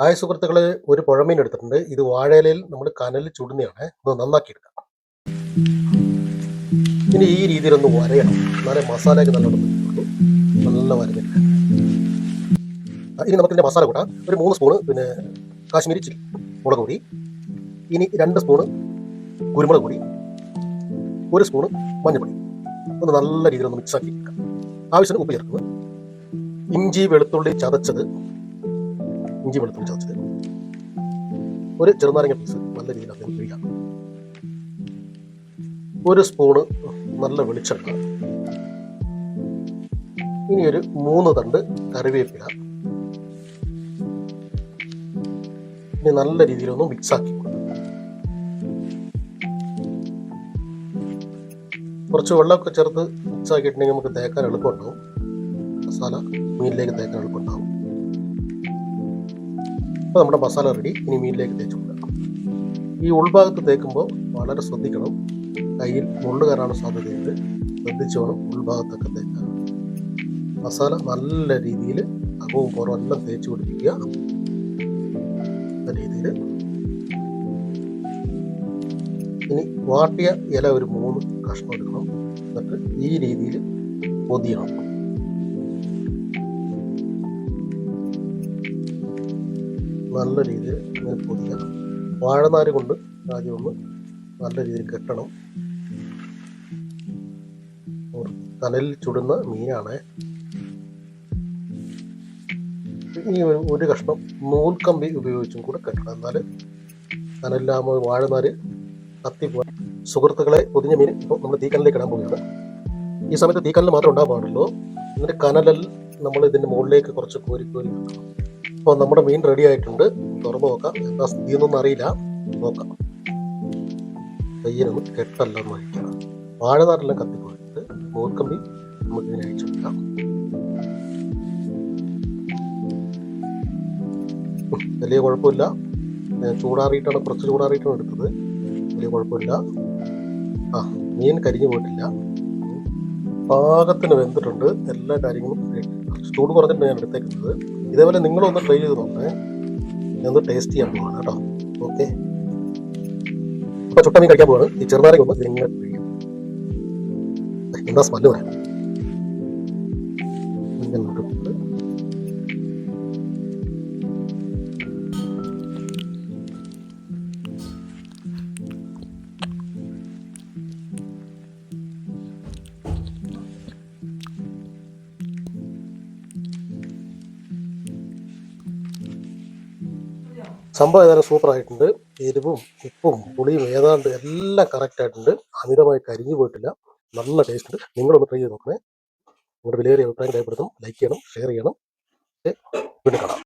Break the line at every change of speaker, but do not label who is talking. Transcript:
Hi സുഹൃത്തുക്കളെ ഒരു പുഴമീൻ എടുത്തിട്ടുണ്ട്. ഇത് വാഴയിലയിൽ നമ്മൾ കനലിൽ ചുടുന്നതാണ്. ഇത് നന്നാക്കി എടുക്കാം ഇനി ഈ രീതിയിലൊന്ന് വരയണം. എന്നാലേ മസാലയൊക്കെ നല്ലോണം നല്ല വരുന്നില്ല ഇനി നമുക്കിതിന്റെ മസാല കൂട്ടാം ഒരു മൂന്ന് സ്പൂണ് പിന്നെ കാശ്മീരി ചില്ലി മുളക് പൊടി. ഇനി രണ്ട് സ്പൂണ് കുരുമുളക് പൊടി. ഒരു സ്പൂണ് മഞ്ഞൾപ്പൊടി. ഒന്ന് നല്ല രീതിയിൽ ഒന്ന് മിക്സ് ആക്കി എടുക്കാം ആവശ്യത്തിന് ഉപ്പ് ചേർക്കുന്നത് ഇഞ്ചി വെളുത്തുള്ളി ചതച്ചത് ഇഞ്ചി വെളുത്തുള്ളി ചതച്ചത് ഒരു ചെറുനാരങ്ങ പീസ് നല്ല രീതിയിൽ അദ്ദേഹം കഴിക്കാം ഒരു സ്പൂണ് നല്ല വെളിച്ചെണ്ണ. ഇനി ഒരു മൂന്ന് തണ്ട് കറിവേപ്പില. ഇനി നല്ല രീതിയിലൊന്ന് മിക്സ് ആക്കി കുറച്ച് വെള്ളമൊക്കെ ചേർത്ത് മിക്സ് ആക്കിയിട്ടുണ്ടെങ്കിൽ നമുക്ക് തേക്കാൻ എളുപ്പമുണ്ടാവും. മസാല മീനിലേക്ക് തേക്കാൻ എളുപ്പമുണ്ടാവും. അപ്പോൾ നമ്മുടെ മസാല റെഡി. ഇനി മീനിലേക്ക് തേച്ച് കൊടുക്കാം. ഈ ഉൾഭാഗത്ത് തേക്കുമ്പോൾ വളരെ ശ്രദ്ധിക്കണം. കയ്യിൽ മുള്ളു കയറാനുള്ള സാധ്യതയുണ്ട്. ശ്രദ്ധിച്ച് വേണം ഉൾഭാഗത്തൊക്കെ തേക്കാൻ. മസാല നല്ല രീതിയിൽ അകവും പുറവും എല്ലാം തേച്ച് പിടിപ്പിക്കുക. രീതിയിൽ. ഇനി വാട്ടിയ ഇല ഒരു മൂന്ന് കഷ്ണം എടുക്കണം. എന്നിട്ട് ഈ രീതിയിൽ പൊതിയണം. നല്ല രീതിയിൽ ഇങ്ങനെ പൊതിയാം വാഴനാര് കൊണ്ട് ആദ്യം ഒന്ന് നല്ല രീതിയിൽ കെട്ടണം. തലയിൽ ചുടുന്ന മീനാണ്. ഇനി ഒരു കഷ്ണം നൂൽക്കമ്പി ഉപയോഗിച്ചും കൂടെ കെട്ടണം. എന്നാൽ കനലിലാകുമ്പോൾ വാഴനാര് കത്തിപ്പോ സുഹൃത്തുക്കളെ പൊതിഞ്ഞ മീൻ ഇപ്പോൾ നമ്മൾ തീക്കനലിലേക്ക് ഇടാൻ പോവുകയാണ്. ഈ സമയത്ത് തീക്കനൽ മാത്രം ഉണ്ടാകാൻ പാടുള്ളൂ എന്നിട്ട് കനലിൽ നമ്മൾ ഇതിന്റെ മുകളിലേക്ക് കുറച്ച് കോരി കോരി വെക്കണം. അപ്പോൾ നമ്മുടെ മീൻ റെഡി ആയിട്ടുണ്ട്. തുറന്നു നോക്കാം. എന്താ സ്ഥിതി ഒന്നും അറിയില്ല. നോക്കാം. പയ്യനൊന്ന് കെട്ടല്ല വഴിക്കണം വാഴനാരെല്ലാം കത്തിപ്പോയിട്ട് നൂൽക്കമ്പി നമുക്ക് ഇതിനെ അയച്ചു കൊടുക്കാം. വലിയ കുഴപ്പമില്ല. ഞാൻ ചൂടാറിയിട്ടാണ് കുറച്ച് ചൂടാറിയിട്ടാണ് എടുത്തത്. വലിയ കുഴപ്പമില്ല. ആ മീൻ കരിഞ്ഞു പോയിട്ടില്ല. പാകത്തിന് വെന്തിട്ടുണ്ട്. എല്ലാ കാര്യങ്ങളും ചൂട് കുറഞ്ഞിട്ടാണ് ഞാൻ എടുത്തേക്കുന്നത്. ഇതേപോലെ നിങ്ങളൊന്ന് ട്രൈ ചെയ്ത് നോക്കണേ ഒന്ന് ടേസ്റ്റ് ചെയ്യാൻ പോവാണ് കേട്ടോ. ഓക്കെ അപ്പൊ ചുട്ട മീൻ കഴിക്കാൻ പോവാണ്. ഈ ചെറുനാരങ്ങ ഒന്ന് നിങ്ങൾ എന്താ സ്മെല്ല് പറയാം സംഭവം ഏതായാലും സൂപ്പർ ആയിട്ടുണ്ട് എരിവും ഉപ്പും പുളിയും ഏതാണ്ട് എല്ലാം കറക്റ്റ് ആയിട്ടുണ്ട്. അമിതമായി കരിഞ്ഞു പോയിട്ടില്ല. നല്ല ടേസ്റ്റ് ഉണ്ട്. നിങ്ങളൊന്ന് ട്രൈ ചെയ്ത് നോക്കണേ. നിങ്ങളുടെ വിലയേറിയ അഭിപ്രായം രേഖപ്പെടുത്തും ലൈക്ക് ചെയ്യണം ഷെയർ ചെയ്യണം? വീണ്ടും കാണാം.